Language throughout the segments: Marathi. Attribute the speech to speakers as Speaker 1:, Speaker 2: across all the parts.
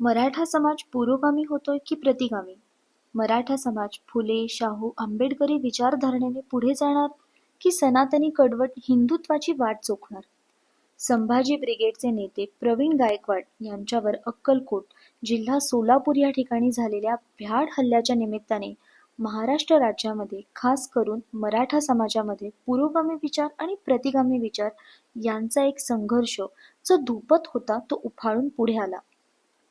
Speaker 1: मराठा समाज पुरोगामी होतोय की प्रतिगामी? मराठा समाज फुले शाहू आंबेडकरी विचारधारणेने पुढे जाणार की सनातनी कडवट हिंदुत्वाची वाट चोखणार? संभाजी ब्रिगेडचे नेते प्रवीण गायकवाड यांच्यावर अक्कलकोट जिल्हा सोलापूर या ठिकाणी झालेल्या भ्याड हल्ल्याच्या निमित्ताने महाराष्ट्र राज्यामध्ये खास करून मराठा समाजामध्ये पुरोगामी विचार आणि प्रतिगामी विचार यांचा एक संघर्ष जो धुपत होता तो उफाळून पुढे आला.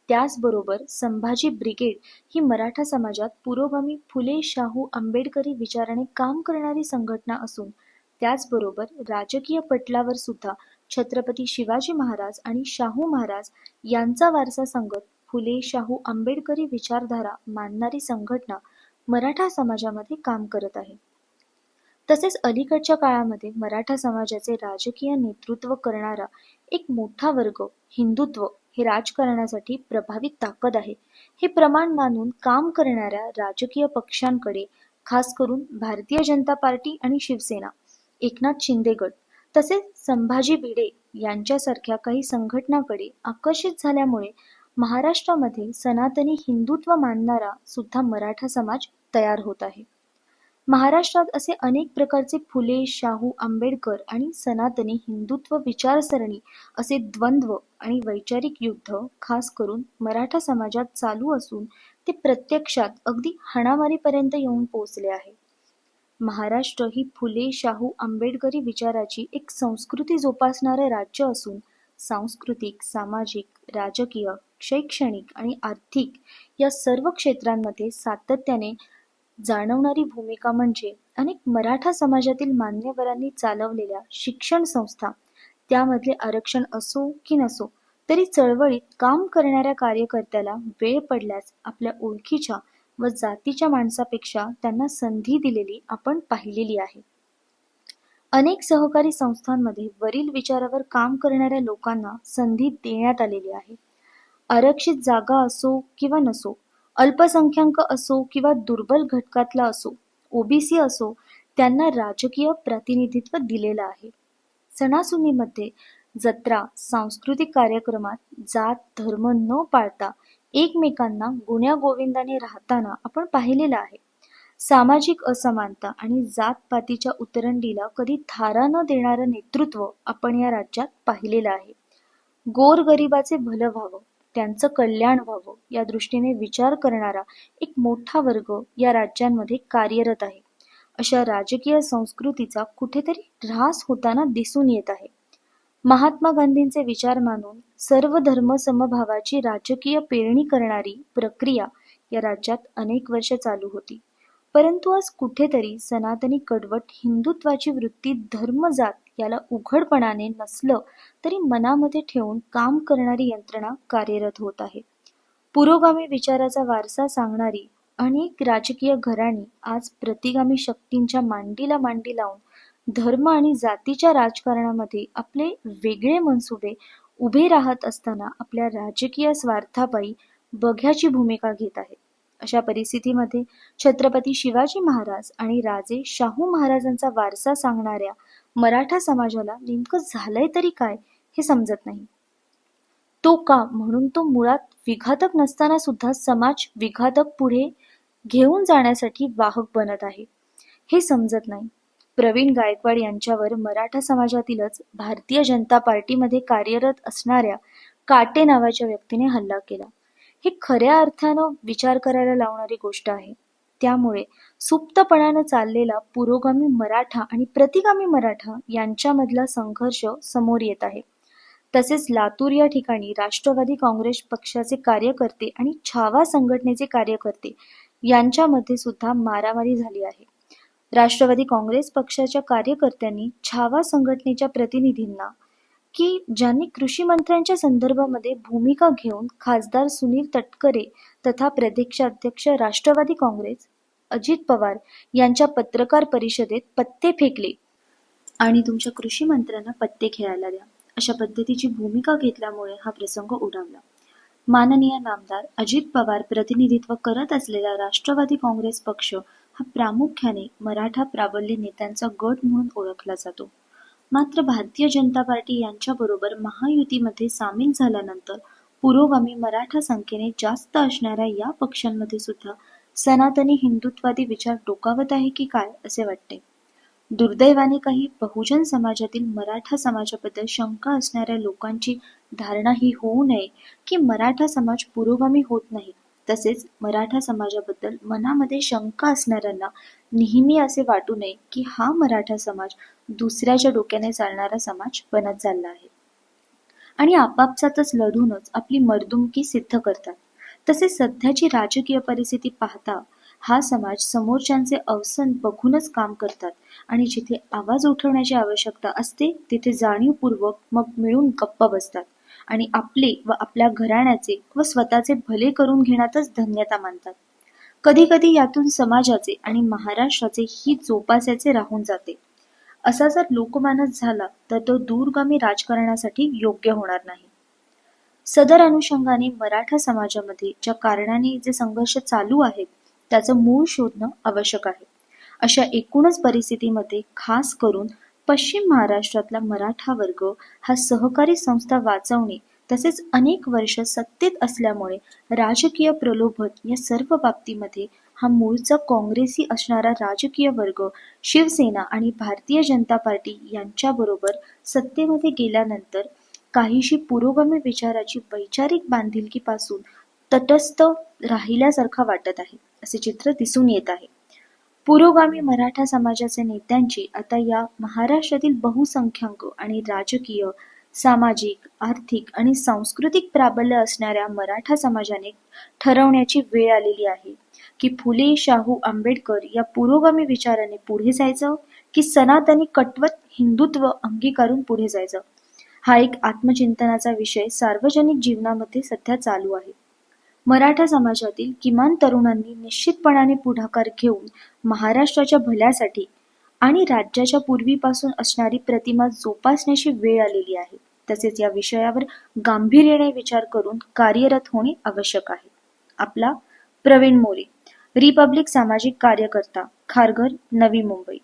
Speaker 1: त्याचबरोबर संभाजी ब्रिगेड ही मराठा समाजात पुरोगामी फुले शाहू आंबेडकरी विचाराने काम करणारी संघटना असून त्याचबरोबर राजकीय पटलावर सुद्धा छत्रपती शिवाजी महाराज आणि शाहू महाराज यांचा वारसा सांगत फुले शाहू आंबेडकरी विचारधारा मानणारी संघटना मराठा समाजामध्ये काम करत आहे. तसेच अलीकडच्या काळामध्ये मराठा समाजाचे राजकीय नेतृत्व करणारा एक मोठा वर्ग हिंदुत्व हे राजकारणासाठी प्रभावी ताकद आहे. हे प्रमाण मानून काम करणाऱ्या राजकीय पक्षांकडे खास करून भारतीय जनता पार्टी आणि शिवसेना एकनाथ शिंदे गट तसेच संभाजी भिडे यांच्यासारख्या काही संघटनाकडे आकर्षित झाल्यामुळे महाराष्ट्रामध्ये सनातनी हिंदुत्व मानणारा सुद्धा मराठा समाज तयार होत आहे. महाराष्ट्रात असे अनेक प्रकारचे फुले शाहू आंबेडकर आणि सनातनी हिंदुत्व विचारसरणी असे द्वंद्व आणि वैचारिक युद्ध खास करून मराठा समाजात चालू असून ते प्रत्यक्षात अगदी हाणामारीपर्यंत येऊन पोहोचले आहे. महाराष्ट्र ही फुले शाहू आंबेडकरी विचाराची एक संस्कृती जोपासणारे राज्य असून सांस्कृतिक सामाजिक राजकीय शैक्षणिक आणि आर्थिक या सर्व क्षेत्रांमध्ये सातत्याने जाणवणारी भूमिका म्हणजे अनेक मराठा समाजातील मान्यवरांनी चालवलेल्या शिक्षण संस्था. त्यामधले आरक्षण असो की नसो तरी चळवळीत काम करणाऱ्या कार्यकर्त्याला वेळ पडल्यास आपल्या ओळखीच्या व जातीच्या माणसापेक्षा त्यांना संधी दिलेली आपण पाहिलेली आहे. अनेक सहकारी संस्थांमध्ये वरील विचारावर काम करणाऱ्या लोकांना संधी देण्यात आलेली आहे. आरक्षित जागा असो किंवा नसो अल्पसंख्याक असो किंवा दुर्बल घटकातला असो ओबीसी असो त्यांना राजकीय प्रतिनिधित्व दिलेलं आहे. सणासुदीमध्ये जत्रा सांस्कृतिक कार्यक्रमात जात धर्म न पाळता एकमेकांना गुण्या गोविंदाने राहताना आपण पाहिलेलं आहे. सामाजिक असमानता आणि जातपातीच्या उतरंडीला कधी थारा न देणारं नेतृत्व आपण या राज्यात पाहिलेलं आहे. गोरगरिबाचे भलं व्हावं त्यांचं कल्याण व्हावं या दृष्टीने विचार करणारा एक मोठा वर्ग या राज्यांमध्ये कार्यरत आहे. अशा राजकीय संस्कृतीचा कुठेतरी ऱ्हास होताना दिसून येत आहे. महात्मा गांधींचे विचार मानून सर्व धर्म समभावाची राजकीय पेरणी करणारी प्रक्रिया या राज्यात अनेक वर्ष चालू होती. परंतु आज कुठेतरी सनातनी कडवट हिंदुत्वाची वृत्ती धर्म जात याला उघडपणाने नसलं तरी मनामध्ये ठेवून काम करणारी यंत्रणा कार्यरत होत आहे. पुरोगामी विचाराचा वारसा सांगणारी अनेक राजकीय घराणी आज प्रतिगामी शक्तींच्या मांडीला मांडी लावून धर्म आणि जातीच्या राजकारणामध्ये आपले वेगळे मनसुबे उभे राहत असताना आपल्या राजकीय स्वार्थापायी बघ्याची भूमिका घेत आहेत. अशा परिस्थितीमध्ये छत्रपती शिवाजी महाराज आणि राजे शाहू महाराजांचा वारसा सांगणाऱ्या मराठा समाजाला नेमकं झालंय तरी काय हे समजत नाही. तो का म्हणून तो मुळात विघातक नसताना सुद्धा समाज विघातक पुढे घेऊन जाण्यासाठी वाहक बनत आहे हे समजत नाही. प्रवीण गायकवाड यांच्यावर मराठा समाजातीलच भारतीय जनता पार्टीमध्ये कार्यरत असणाऱ्या काटे नावाच्या व्यक्तीने हल्ला केला. हे खऱ्या अर्थानं विचार करायला लावणारी गोष्ट आहे. त्यामुळे सुप्तपणानं चाललेला पुरोगामी मराठा आणि प्रतिगामी मराठा यांच्यामधला संघर्ष समोर येत आहे. तसेच लातूर या ठिकाणी राष्ट्रवादी काँग्रेस पक्षाचे कार्यकर्ते आणि छावा संघटनेचे कार्यकर्ते यांच्यामध्ये सुद्धा मारामारी झाली आहे. राष्ट्रवादी काँग्रेस पक्षाच्या कार्यकर्त्यांनी छावा संघटनेच्या प्रतिनिधींना की ज्यांनी कृषी मंत्र्यांच्या संदर्भामध्ये भूमिका घेऊन खासदार सुनील तटकरे तथा प्रदेशाध्यक्ष राष्ट्रवादी काँग्रेस अजित पवार यांच्या पत्रकार परिषदेत पत्ते फेकले. आणि तुमच्या कृषी मंत्र्यांना पत्ते खेळायला द्या. अशा पद्धतीची भूमिका घेतल्यामुळे हा प्रसंग उडावला. माननीय नामदार अजित पवार प्रतिनिधित्व करत असलेला राष्ट्रवादी काँग्रेस पक्ष हा प्रामुख्याने मराठा प्राबल्य नेत्यांचा गट म्हणून ओळखला जातो. मात्र भारतीय जनता पार्टी यांच्याबरोबर महायुतीमध्ये सामील झाल्यानंतर पुरोगामी मराठा संख्येने जास्त असणाऱ्या या पक्षांमध्ये सुद्धा सनातनी हिंदुत्वादी विचार डोकावत आहे की काय असे वाटते? दुर्दैवाने काही बहुजन समाजातील मराठा समाजाबद्दल शंका असणाऱ्या लोकांची धारणा ही होऊ नये की मराठा समाज पुरोगामी होत नाही. तसेच मराठा समाजाबद्दल मनामध्ये शंका असणाऱ्यांना नेहमी असे वाटू नये की हा मराठा समाज दुसऱ्याच्या डोक्याने चालणारा समाज बनत चालला आहे. आणि आपापसातच लढूनच आपली मर्दुमकी सिद्ध करतात. तसेच सध्याची राजकीय परिस्थिती पाहता हा समाज समोरच्यांचे अवसन बघूनच काम करतात आणि जिथे आवाज उठवण्याची आवश्यकता असते तिथे जाणीवपूर्वक मग मिळून गप्प बसतात. आणि आपले व आपल्या घराण्याचे व स्वतःचे भले करून घेण्यातच धन्यता मानतात. कधी कधी यातून समाजाचे आणि महाराष्ट्राचे ही जोपासायचे राहून जाते. असा जर लोकमानस झाला तर तो दूरगामी राजकारणासाठी योग्य होणार नाही. सदर अनुषंगाने मराठा समाजामध्ये ज्या कारणाने जे संघर्ष चालू आहेत त्याचं मूळ शोधणं आवश्यक आहे. अशा एकूणच परिस्थितीमध्ये खास करून पश्चिम महाराष्ट्रातला मराठा वर्ग हा सहकारी संस्था वाचवणे तसेच अनेक वर्ष सत्तेत असल्यामुळे राजकीय प्रलोभन या सर्व बाबतीमध्ये हा मूळचा काँग्रेसी असणारा राजकीय वर्ग शिवसेना आणि भारतीय जनता पार्टी यांच्याबरोबर सत्तेमध्ये गेल्यानंतर काहीशी पुरोगामी विचाराची वैचारिक बांधिलकीपासून तटस्थ राहिल्यासारखा वाटत आहे असे चित्र दिसून येत आहे. पुरोगामी मराठा समाजाचे नेत्यांची आता या महाराष्ट्रातील बहुसंख्याक आणि राजकीय सामाजिक आर्थिक आणि सांस्कृतिक प्राबल्य असणाऱ्या मराठा समाजाने ठरवण्याची वेळ आलेली आहे की फुले शाहू आंबेडकर या पुरोगामी विचाराने पुढे जायचं की सनातनी कटवत हिंदुत्व अंगीकारून पुढे जायचं? हा एक आत्मचिंतनाचा विषय सार्वजनिक जीवनामध्ये सध्या चालू आहे. मराठा समाजातील किमान तरुणांनी निश्चितपणाने पुढाकार घेऊन महाराष्ट्राच्या भल्यासाठी आणि राज्याच्या पूर्वीपासून असणारी प्रतिमा जोपासण्याची वेळ आलेली आहे. तसेच या विषयावर गांभीर्याने विचार करून कार्यरत होणे आवश्यक आहे. आपला प्रवीण मोरे रिपब्लिक सामाजिक कार्यकर्ता खारघर नवी मुंबई.